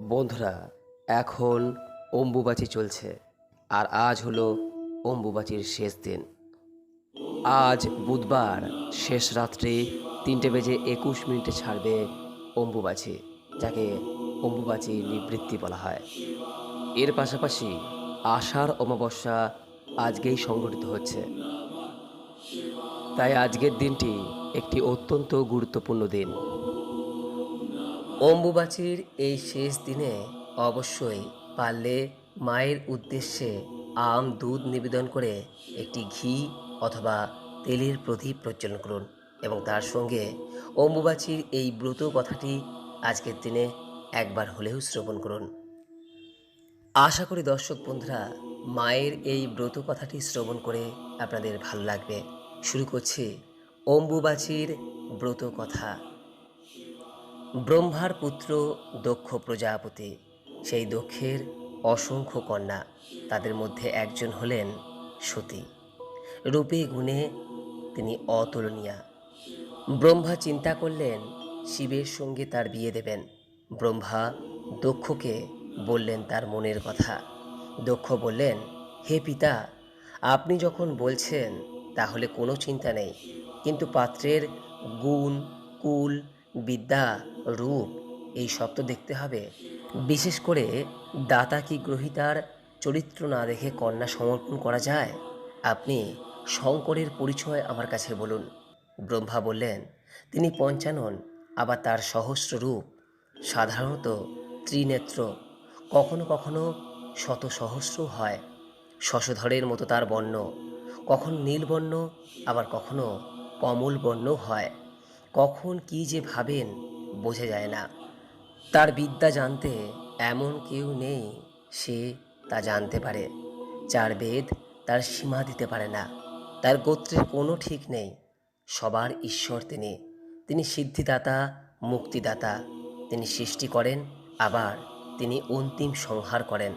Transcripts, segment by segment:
বন্ধুরা, এখন অম্বুবাচী চলছে, আর আজ হলো অম্বুবাচীর শেষ দিন। আজ বুধবার, শেষ রাত্রে তিনটে বেজে একুশ মিনিটে ছাড়বে অম্বুবাচী, যাকে অম্বুবাচী নিবৃত্তি বলা হয়। এর পাশাপাশি আষাঢ় অমাবস্যা আজকেই সংগঠিত হচ্ছে। তাই আজকের দিনটি একটি অত্যন্ত গুরুত্বপূর্ণ দিন। অম্বুবাচীর এই শেষ দিনে অবশ্যই পারলে মায়ের উদ্দেশ্যে আম, দুধ নিবেদন করে একটি ঘি অথবা তেলের প্রদীপ প্রজ্বলন করুন এবং তার সঙ্গে অম্বুবাচীর এই ব্রত কথাটি আজকের দিনে একবার হলেও শ্রবণ করুন। আশা করি দর্শক বন্ধুরা, মায়ের এই ব্রত কথাটি শ্রবণ করে আপনাদের ভালো লাগবে। শুরু করছি অম্বুবাচীর ব্রত কথা। ব্রহ্মার পুত্র দক্ষ প্রজাপতি, সেই দক্ষের অসংখ্য কন্যা, তাদের মধ্যে একজন হলেন সতী। রূপে গুণে তিনি অতুলনীয়া। ব্রহ্মা চিন্তা করলেন, শিবের সঙ্গে তার বিয়ে দেবেন। ব্রহ্মা দক্ষকে বললেন তার মনের কথা। দক্ষ বললেন, হে পিতা, আপনি যখন বলছেন, তাহলে কোনো চিন্তা নেই। কিন্তু পাত্রের গুণ, কুল বিদ্যা, রূপ এই তো দেখতে হবে। বিশেষ করে দাতা কি গ্রহিতার চরিত্র না দেখে কন্যা সমর্পণ করা যায়? আপনি শঙ্করের পরিচয় আমার কাছে বলুন। ব্রহ্মা বললেন, তিনি পঞ্চানন, আবার তার সহস্র রূপ। সাধারণত ত্রিনেত্র, কখনো কখনো শত সহস্র হয়। শশধরের মতো তার বর্ণ, কখন নীলবর্ণ আবার কখনো কমল বর্ণ হয়। কখন কি যে ভাবেন, বোঝা যায় না। তার বিদ্যা জানতে এমন কেউ নেই, সে তা জানতে পারে। চার বেদ তার সীমা দিতে পারে না। তার গোত্রের কোনো ঠিক নেই। সবার ঈশ্বর তিনি। তিনি সিদ্ধিদাতা, মুক্তিদাতা। তিনি সৃষ্টি করেন, আবার তিনি অন্তিম সংহার করেন।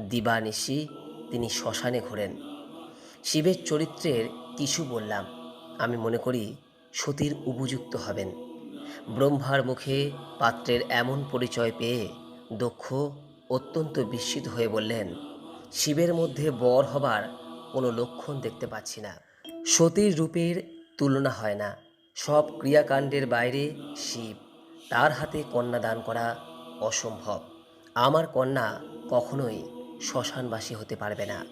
দিবানিশি তিনি শ্মশানে ঘোরেন। শিবের চরিত্রের কিছু বললাম। আমি মনে করি সতীর উপযুক্ত হবেন। ব্রহ্মার মুখে পাত্রের এমন পরিচয় পেয়ে দক্ষ, অত্যন্ত বিস্মিত হয়ে বললেন, শিবের মধ্যে বর হবার কোনো লক্ষণ দেখতে পাচ্ছি না। সতীর রূপের তুলনা হয় না। সব ক্রিয়াকাণ্ডের বাইরে শিব। তার হাতে কন্যা দান করা অসম্ভব। আমার কন্যা কখনোই শ্মশানবাসী হতে পারবে না।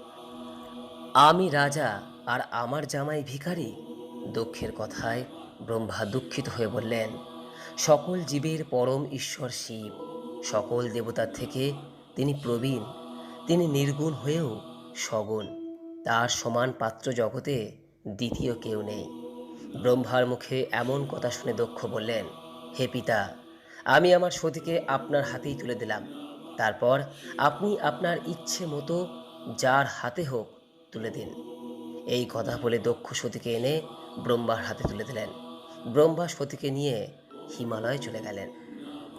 আমি রাজা আর আমার জামাই ভিখারি দুঃখের কথায় ব্রহ্মা দুঃখিত হয়ে বললেন, সকল জীবের পরম ঈশ্বর শিব। সকল দেবতার থেকে তিনি প্রবীণ। তিনি নির্গুণ হয়েও সগুণ। তার সমান পাত্র জগতে দ্বিতীয় কেউ নেই। ব্রহ্মার মুখে এমন কথা শুনে দক্ষ বললেন, হে পিতা, আমি আমার সতীকে আপনার হাতেই তুলে দিলাম। তারপর আপনি আপনার ইচ্ছে মতো যার হাতে হোক তুলে দিন। এই কথা বলে দক্ষ সতীকে এনে ব্রহ্মার হাতে তুলে দিলেন। ব্রহ্মা সতীকে নিয়ে হিমালয়ে চলে গেলেন।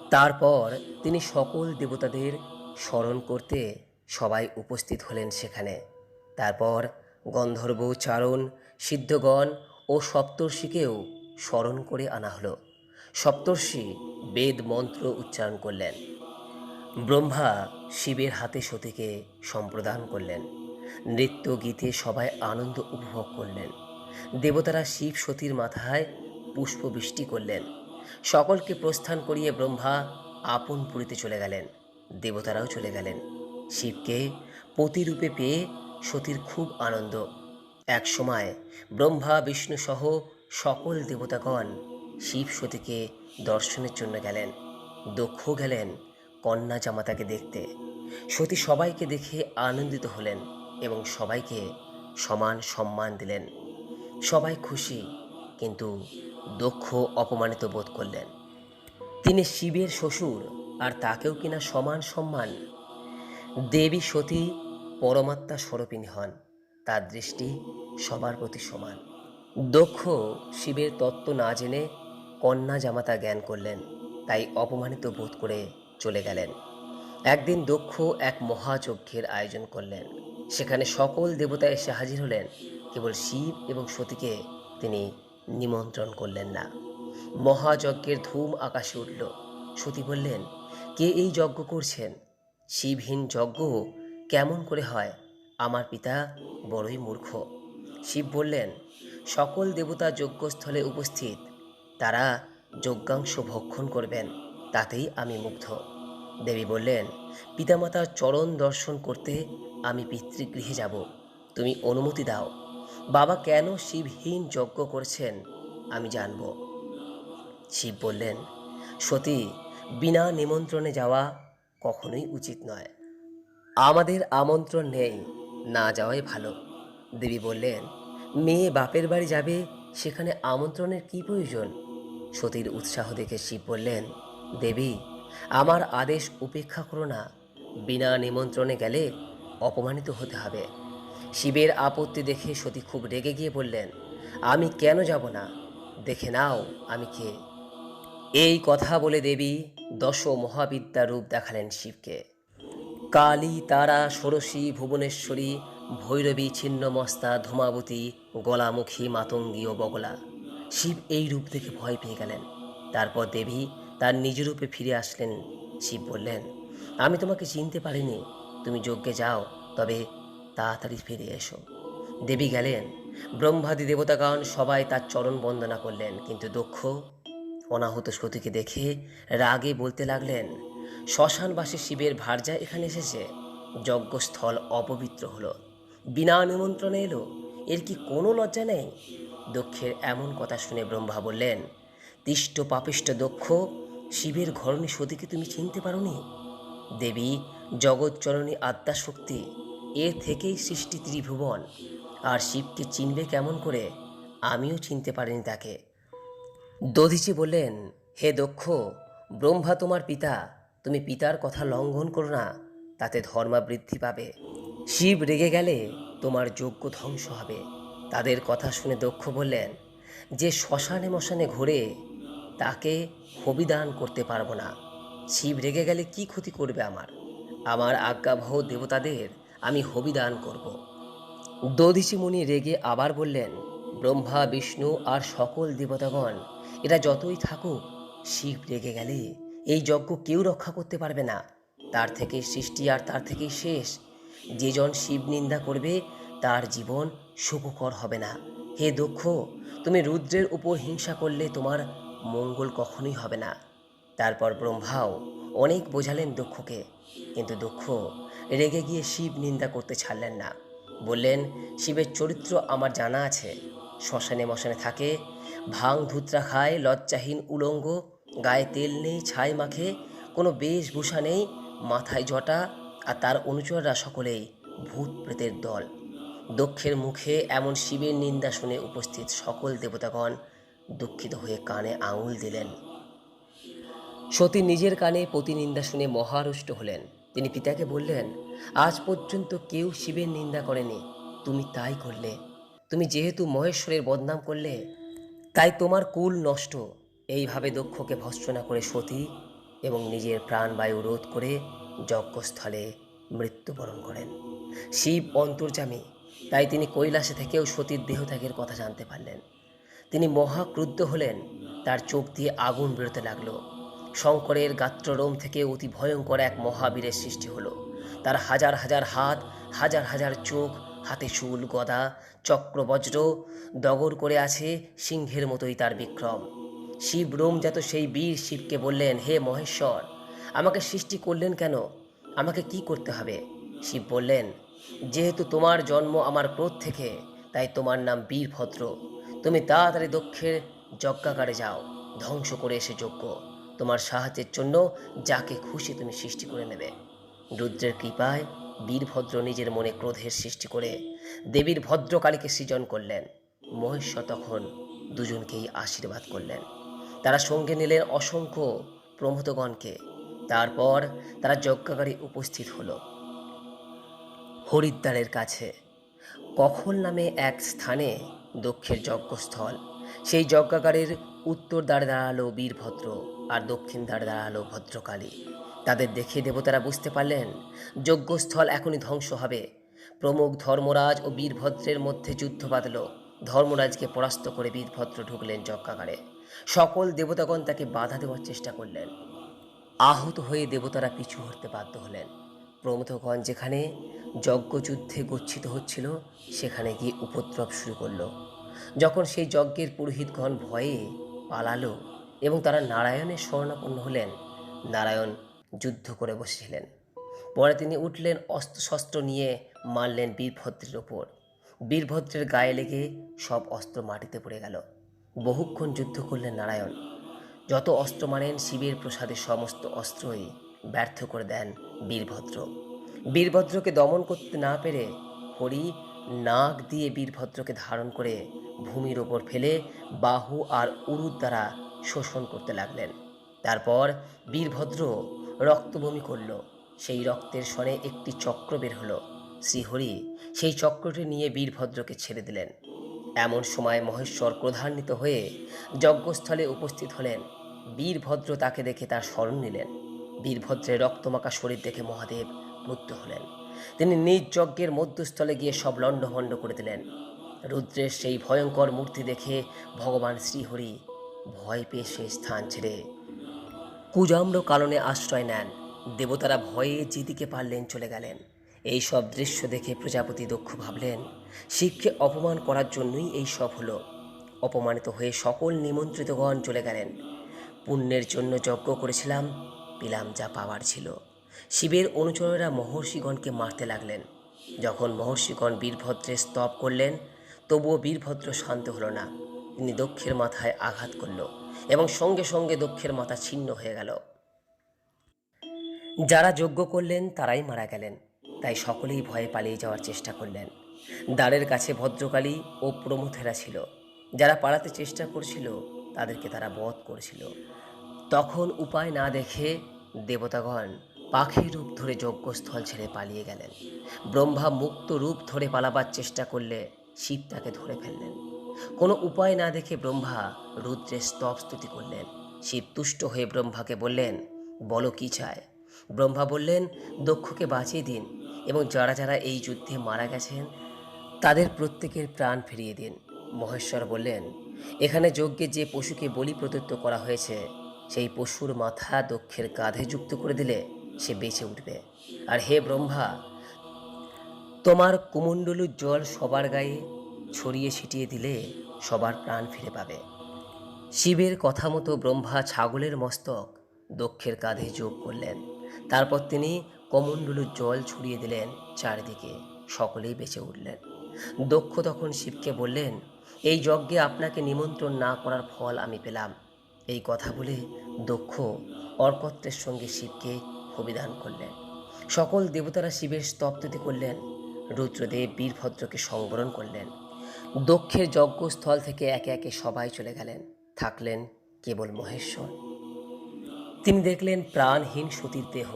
তারপর তিনি সকল দেবতাদের স্মরণ করতে সবাই উপস্থিত হলেন সেখানে। তারপর গন্ধর্ব চারণ, সিদ্ধগণ ও সপ্তর্ষিকেও স্মরণ করে আনা হলো। সপ্তর্ষি বেদ মন্ত্র উচ্চারণ করলেন। ব্রহ্মা শিবের হাতে সতীকে সম্প্রদান করলেন। নৃত্য গীতে সবাই আনন্দ উপভোগ করলেন। দেবতারা শিব সতীর মাথায় পুষ্পবৃষ্টি করলেন। সকলকে প্রস্থান করিয়ে ব্রহ্মা আপন পুরীতে চলে গেলেন। দেবতারাও চলে গেলেন। শিবকে পতিরূপে পেয়ে সতীর খুব আনন্দ। এক সময় ব্রহ্মা, বিষ্ণু সহ সকল দেবতাগণ শিব সতীকে দর্শনের জন্য গেলেন। দক্ষ গেলেন কন্যা জামাতাকে দেখতে। সতী সবাইকে দেখে আনন্দিত হলেন এবং সবাইকে সমান সম্মান দিলেন। সবাই খুশি, কিন্তু দক্ষ অপমানিত বোধ করলেন। তিনি শিবের শ্বশুর আর তাকেও কিনা সমান সম্মান। দেবী সতী পরমাত্মা স্বরূপিনী হন, তার দৃষ্টি সবার প্রতি সমান। দক্ষ শিবের তত্ত্ব না জেনে কন্যা জামাতা জ্ঞান করলেন, তাই অপমানিত বোধ করে চলে গেলেন। একদিন দক্ষ এক মহাযজ্ঞের আয়োজন করলেন। সেখানে সকল দেবতা এসে হাজির হলেন। কেবল শিব এবং সতীকে তিনি নিমন্ত্রণ করলেন না। মহাযজ্ঞের ধূম আকাশে উঠল। সতী বললেন, কে এই যজ্ঞ করছেন? শিবহীন যজ্ঞ কেমন করে হয়? আমার পিতা বড়ই মূর্খ। শিব বললেন, সকল দেবতা যজ্ঞস্থলে উপস্থিত। তারা যজ্ঞাংশ ভক্ষণ করবেন, তাতেই আমি মুগ্ধ। দেবী বললেন, পিতামাতার চরণ দর্শন করতে আমি পিতৃগৃহে যাব। তুমি অনুমতি দাও। বাবা কেন শিবহীন যজ্ঞ করছেন আমি জানব। শিব বললেন, সতী, বিনা নিমন্ত্রণে যাওয়া কখনোই উচিত নয়। আমাদের আমন্ত্রণ নেই, না যাওয়াই ভালো। দেবী বললেন, মেয়ে বাপের বাড়ি যাবে, সেখানে আমন্ত্রণের কি প্রয়োজন? সতীর উৎসাহ দেখে শিব বললেন, দেবী, আমার আদেশ উপেক্ষা করো না। বিনা নিমন্ত্রণে গেলে অপমানিত হতে হবে। শিবের আপত্তি দেখে সতী খুব রেগে গিয়ে বললেন, আমি কেন যাব না? দেখে নাও আমি কে। এই কথা বলে দেবী দশ মহাবিদ্যা রূপ দেখালেন শিবকে। কালী, তারা, ষোড়শী, ভুবনেশ্বরী, ভৈরবী, ছিন্নমস্তা, ধূমাবতী, গলামুখী, মাতঙ্গী ও বগলা, শিব এই রূপ দেখে ভয় পেয়ে গেলেন। তারপর দেবী তার নিজ রূপে ফিরে আসলেন। শিব বললেন, আমি তোমাকে চিনতে পারিনি। তুমি যজ্ঞে যাও, তবে তাড়াতাড়ি ফিরে এসো। দেবী গেলেন। ব্রহ্মাদি দেবতাগণ সবাই তার চরণ বন্দনা করলেন, কিন্তু দক্ষ অনাহত সতীকে দেখে রাগে বলতে লাগলেন, শ্মশানবাসী শিবের ভার্যা এখানে এসেছে। যজ্ঞস্থল অপবিত্র হলো। বিনা নিমন্ত্রণে এলো। এর কি কোনো লজ্জা নেই? দক্ষের এমন কথা শুনে ব্রহ্মা বললেন, তিষ্ট পাপিষ্ট দক্ষ শিবের ঘরণী সতীকে তুমি চিনতে পারোনি? দেবী জগৎচরণী আত্মাশক্তি এর থেকেই সৃষ্টি ত্রিভুবন। আর শিবকে চিনবে কেমন করে, আমিও চিনতে পারিনি তাকে। দধিচি বললেন, হে দক্ষ, ব্রহ্মা তোমার পিতা, তুমি পিতার কথা লঙ্ঘন করো না, তাতে ধর্মা বৃদ্ধি পাবে। শিব রেগে গেলে তোমার যোগ্য ধ্বংস হবে। তাদের কথা শুনে দক্ষ বললেন, যে শ্মশানে মশানে ঘোরে, তাকে হবিদান করতে পারব না। শিব রেগে গেলে কি ক্ষতি করবে আমার? আমার আজ্ঞাবহ দেবতাদের আমি হবিদান করব। দধিচি মুনি রেগে আবার বললেন, ব্রহ্মা, বিষ্ণু আর সকল দেবতাগণ, এরা যতই থাকুক, শিব রেগে গেলে এই যজ্ঞ কেউ রক্ষা করতে পারবে না। তার থেকে সৃষ্টি আর তার থেকেই শেষ। যেজন শিব নিন্দা করবে, তার জীবন সুখকর হবে না। হে দক্ষ তুমি রুদ্রের উপর হিংসা করলে তোমার মঙ্গল কখনোই হবে না। তারপর ব্রহ্মাও অনেক বোঝালেন দক্ষকে কিন্তু দক্ষ রেগে গিয়ে শিব নিন্দা করতে ছাড়লেন না। বললেন, শিবের চরিত্র আমার জানা আছে। শ্মশানে মশানে থাকে, ভাং ধুতরা খায়, লজ্জাহীন উলঙ্গ, গায়ে তেল নেই, ছাই মাখে, কোনো বেশভূষা নেই, মাথায় জটা, আর তার অনুচররা সকলেই ভূত প্রেতের দল। দক্ষের মুখে এমন শিবের নিন্দা শুনে উপস্থিত সকল দেবতাগণ দুঃখিত হয়ে কানে আঙুল দিলেন। সতী নিজের কানে প্রতিনিন্দা শুনে মহারুষ্ট হলেন। তিনি পিতাকে বললেন, আজ পর্যন্ত কেউ শিবের নিন্দা করেনি। তুমি তাই করলে। তুমি যেহেতু মহেশ্বরের বদনাম করলে, তাই তোমার কুল নষ্ট। এইভাবে দক্ষকে ভৎসনা করে সতী এবং নিজের প্রাণবায়ু রোধ করে যজ্ঞস্থলে মৃত্যুবরণ করেন। শিব অন্তর্জামী তাই তিনি কৈলাসে থেকেও সতীর দেহত্যাগের কথা জানতে পারলেন। তিনি মহাক্রুদ্ধ হলেন, তার চোখ দিয়ে আগুন বেরোতে লাগল। শঙ্করের গাত্ররোম থেকে অতি ভয়ঙ্কর এক মহাবীরের সৃষ্টি হলো। তার হাজার হাজার হাত, হাজার হাজার চোখ, হাতে শুল, গদা, চক্র, বজ্র দগর করে আছে সিংহের মতোই তার বিক্রম। শিব রোম রোমজাত সেই বীর শিবকে বললেন, হে মহেশ্বর, আমাকে সৃষ্টি করলেন কেন? আমাকে কি করতে হবে? শিব বললেন, যেহেতু তোমার জন্ম আমার ক্রোধ থেকে, তাই তোমার নাম বীরভদ্র। তুমি তাড়াতাড়ি দক্ষের যজ্ঞাকারে যাও, ধ্বংস করে এসে যজ্ঞ। তোমার সাহায্যের জন্য যাকে খুশি তুমি সৃষ্টি করে নেবে। রুদ্রের কৃপায় বীরভদ্র নিজের মনে ক্রোধের সৃষ্টি করে দেবীর ভদ্রকালীকে সৃজন করলেন। মহেশ্বর তখন দুজনকেই আশীর্বাদ করলেন। তারা সঙ্গে নিলেন অসংখ্য প্রমোদগণকে। তারপর তারা যজ্ঞাগারে উপস্থিত হল। হরিদ্বারের কাছে কখল নামে এক স্থানে দক্ষের যজ্ঞস্থল। সেই যজ্ঞাগারের উত্তর দ্বারে দাঁড়াল বীরভদ্র আর দক্ষিণ দ্বারে দাঁড়াল ভদ্রকালী। তাদের দেখে দেবতারা বুঝতে পারলেন, যজ্ঞস্থল এখনই ধ্বংস হবে। প্রমুখ ধর্মরাজ ও বীরভদ্রের মধ্যে যুদ্ধ বাঁধল। ধর্মরাজকে পরাস্ত করে বীরভদ্র ঢুকলেন যজ্ঞাগারে। সকল দেবতাগণ তাকে বাধা দেওয়ার চেষ্টা করলেন। আহত হয়ে দেবতারা পিছু হতে বাধ্য হলেন। প্রমথগণ যেখানে যজ্ঞযুদ্ধে গচ্ছিত হচ্ছিল, সেখানে গিয়ে উপদ্রব শুরু করল। যখন সেই যজ্ঞের পুরোহিতগণ ভয়ে পালালো এবং তারা নারায়ণের শরণাপন্ন হলেন, নারায়ণ যুদ্ধ করে বসেছিলেন। পরে তিনি উঠলেন অস্ত্রশস্ত্র নিয়ে মারলেন বীরভদ্রের ওপর। বীরভদ্রের গায়ে লেগে সব অস্ত্র মাটিতে পড়ে গেল। বহুক্ষণ যুদ্ধ করলেন নারায়ণ। যত অস্ত্র মারেন, শিবের প্রসাদে সমস্ত অস্ত্রই ব্যর্থ করে দেন বীরভদ্র। বীরভদ্রকে দমন করতে না পেরে হরি নাক দিয়ে বীরভদ্রকে ধারণ করে ভূমির ওপর ফেলে বাহু আর উরুর দ্বারা শোষণ করতে লাগলেন। তারপর বীরভদ্র রক্তবমি করল। সেই রক্তের স্বরে একটি চক্র বের হলো। শ্রীহরি সেই চক্রটি নিয়ে বীরভদ্রকে ছেড়ে দিলেন। এমন সময় মহেশ্বর ক্রোধান্বিত হয়ে যজ্ঞস্থলে উপস্থিত হলেন। বীরভদ্র তাকে দেখে তার স্মরণ নিলেন। বীরভদ্রের রক্তমাখা শরীর দেখে মহাদেব মুগ্ধ হলেন। তিনি নিজ যজ্ঞের মধ্যস্থলে গিয়ে সব লণ্ডভণ্ড করে দিলেন। রুদ্রের সেই ভয়ঙ্কর মূর্তি দেখে ভগবান শ্রীহরি ভয় পেয়ে সেই স্থান ছেড়ে কুজাম্র কারণে আশ্রয় নেন। দেবতারা ভয়ে যেদিকে পারলেন চলে গেলেন। এই সব দৃশ্য দেখে প্রজাপতি দক্ষ ভাবলেন শিবকে অপমান করার জন্যই এই সব হলো। অপমানিত হয়ে সকল নিমন্ত্রিতগণ চলে গেলেন। পুণ্যের জন্য যজ্ঞ করেছিলাম, পেলাম যা পাওয়ার ছিল। শিবের অনুচরেরা মহর্ষিগণকে মারতে লাগলেন। যখন মহর্ষিগণ বীরভদ্রের স্তব করলেন, তবুও বীরভদ্র শান্ত হলো না। তিনি দক্ষের মাথায় আঘাত করল এবং সঙ্গে সঙ্গে দক্ষের মাথা ছিন্ন হয়ে গেল। যারা যজ্ঞ করলেন, তারাই মারা গেলেন। তাই সকলেই ভয়ে পালিয়ে যাওয়ার চেষ্টা করলেন। দ্বারের কাছে ভদ্রকালী ও প্রমথেরা ছিল। যারা পালাতে চেষ্টা করছিল, তাদেরকে তারা বধ করেছিল। তখন উপায় না দেখে দেবতাগণ পাখির রূপ ধরে যজ্ঞস্থল ছেড়ে পালিয়ে গেলেন। ব্রহ্মা মুক্ত রূপ ধরে পালাবার চেষ্টা করলে শিব তাকে ধরে ফেললেন। কোনো উপায় না দেখে ব্রহ্মা রুদ্রের স্তব স্তুতি করলেন। শিব তুষ্ট হয়ে ব্রহ্মাকে বললেন, বলো কি চায়? ব্রহ্মা বললেন, দক্ষকে বাঁচিয়ে দিন এবং যারা যারা এই যুদ্ধে মারা গেছেন, তাদের প্রত্যেকের প্রাণ ফিরিয়ে দিন। মহেশ্বর বললেন, এখানে যজ্ঞে যে পশুকে বলি প্রদত্ত করা হয়েছে, সেই পশুর মাথা দক্ষের কাঁধে যুক্ত করে দিলে সে বেঁচে উঠবে। আর হে ব্রহ্মা, তোমার কুমণ্ডলুর জল সবার গায়ে ছড়িয়ে ছিটিয়ে দিলে সবার প্রাণ ফিরে পাবে। শিবের কথা মতো ব্রহ্মা ছাগলের মস্তক দক্ষের কাঁধে যোগ করলেন। তারপর তিনি কমণ্ডলুর জল ছড়িয়ে দিলেন চারিদিকে, সকলেই বেঁচে উঠলেন। দক্ষ তখন শিবকে বললেন, এই যজ্ঞে আপনাকে নিমন্ত্রণ না করার ফল আমি পেলাম। এই কথা বলে দক্ষ অর্কত্রের সঙ্গে শিবকে অভিধান করলেন। সকল দেবতারা শিবের স্তব্ধতি করলেন। রুদ্রদেব, বীরভদ্রকে সংবরণ করলেন। দক্ষের যজ্ঞস্থল থেকে একে একে সবাই চলে গেলেন। থাকলেন কেবল মহেশ্বর। তিনি দেখলেন প্রাণহীন সতীর দেহ।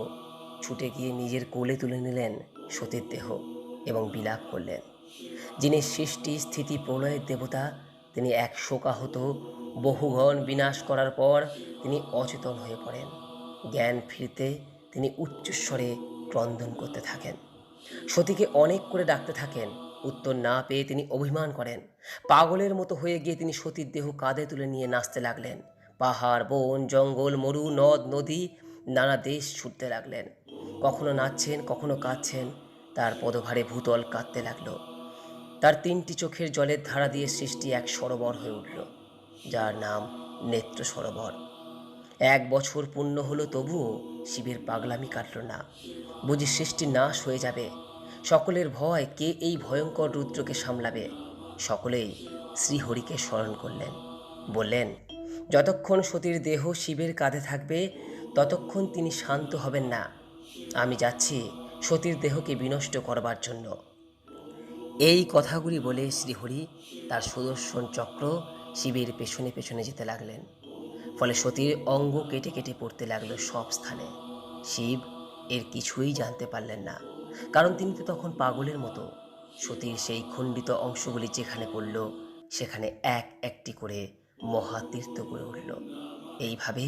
ছুটে গিয়ে নিজের কোলে তুলে নিলেন সতীর দেহ এবং বিলাপ করলেন। যিনি সৃষ্টি, স্থিতি, প্রলয়ের দেবতা, তিনি এক শোকাহত, বহুগণ বিনাশ করার পর তিনি অচেতন হয়ে পড়েন। জ্ঞান ফিরতে তিনি উচ্চস্বরে ক্রন্দন করতে থাকেন। সতীকে অনেক করে ডাকতে থাকেন। উত্তর না পেয়ে তিনি অভিমান করেন। পাগলের মতো হয়ে গিয়ে তিনি সতীর দেহ কাঁধে তুলে নিয়ে নাচতে লাগলেন। পাহাড়, বন, জঙ্গল, মরু, নদ, নদী, নানা দেশ ছুটতে লাগলেন। কখনো নাচছেন, কখনো কাঁদছেন। তার পদভারে ভূতল কাঁদতে লাগল। তার তিনটি চোখের জলের ধারা দিয়ে সৃষ্টি এক সরোবর হয়ে উঠল, যার নাম নেত্র সরোবর এক বছর পূর্ণ হলো তবুও শিবের পাগলামি কাটল না। বুঝি সৃষ্টি নাশ হয়ে যাবে। সকলের ভয় কে এই ভয়ঙ্কর রুদ্রকে সামলাবে? সকলেই শ্রীহরিকে স্মরণ করলেন। বললেন, যতক্ষণ সতীর দেহ শিবের কাঁধে থাকবে, ততক্ষণ তিনি শান্ত হবেন না। আমি যাচ্ছি সতীর দেহকে বিনষ্ট করবার জন্য। এই কথাগুলি বলে শ্রীহরি তার সুদর্শন চক্র শিবের পেছনে পেছনে যেতে লাগলেন। ফলে সতীর অঙ্গ কেটে কেটে পড়তে লাগল সব স্থানে। শিব এর কিছুই জানতে পারলেন না, কারণ তিনি তো তখন পাগলের মতো। সতীর সেই খণ্ডিত অংশগুলি যেখানে পড়ল, সেখানে এক একটি করে মহাতীর্থ গড়ে উঠল। এইভাবে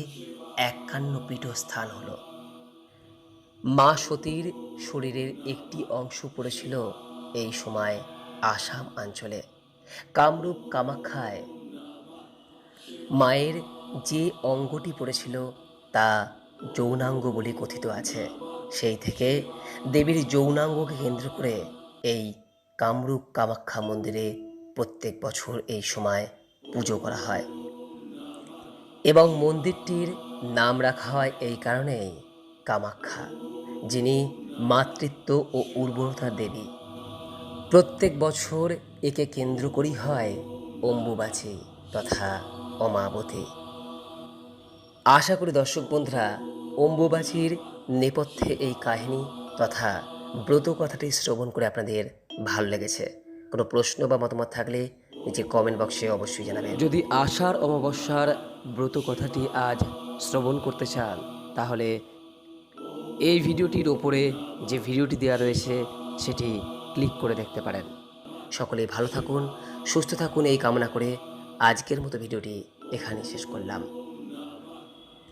একান্ন পীঠস্থান হল। মা সতীর শরীরের একটি অংশ পড়েছিল এই সময় আসাম অঞ্চলে, কামরূপ কামাখ্যায়। মায়ের যে অঙ্গটি পড়েছিল তা যৌনাঙ্গ বলে কথিত আছে। সেই থেকে দেবীর যৌনাঙ্গকে কেন্দ্র করে এই কামরূপ কামাখ্যা মন্দিরে প্রত্যেক বছর এই সময় পুজো করা হয়। এবং মন্দিরটির নাম রাখা হয় এই কারণেই কামাখ্যা, যিনি মাতৃত্ব ও উর্বরতা দেবী। প্রত্যেক বছর একে কেন্দ্র করেই হয় অম্বুবাচী তথা অমাবতী। আশা করি দর্শক বন্ধুরা অম্বুবাচীর নেপথ্যে এই কাহিনী তথা ব্রত কথাটি শ্রবণ করে আপনাদের ভালো লেগেছে। কোনো প্রশ্ন বা মতামত থাকলে নিচে কমেন্ট বক্সে অবশ্যই জানাবেন। যদি আষাঢ় অমাবস্যার ব্রত কথাটি আজ শ্রবণ করতে চান তাহলে এই ভিডিওটির ওপরে যে ভিডিওটি দেওয়া রয়েছে সেটি ক্লিক করে দেখতে পারেন। সকলেই ভালো থাকুন সুস্থ থাকুন এই কামনা করে আজকের মতো ভিডিওটি এখানে শেষ করলাম।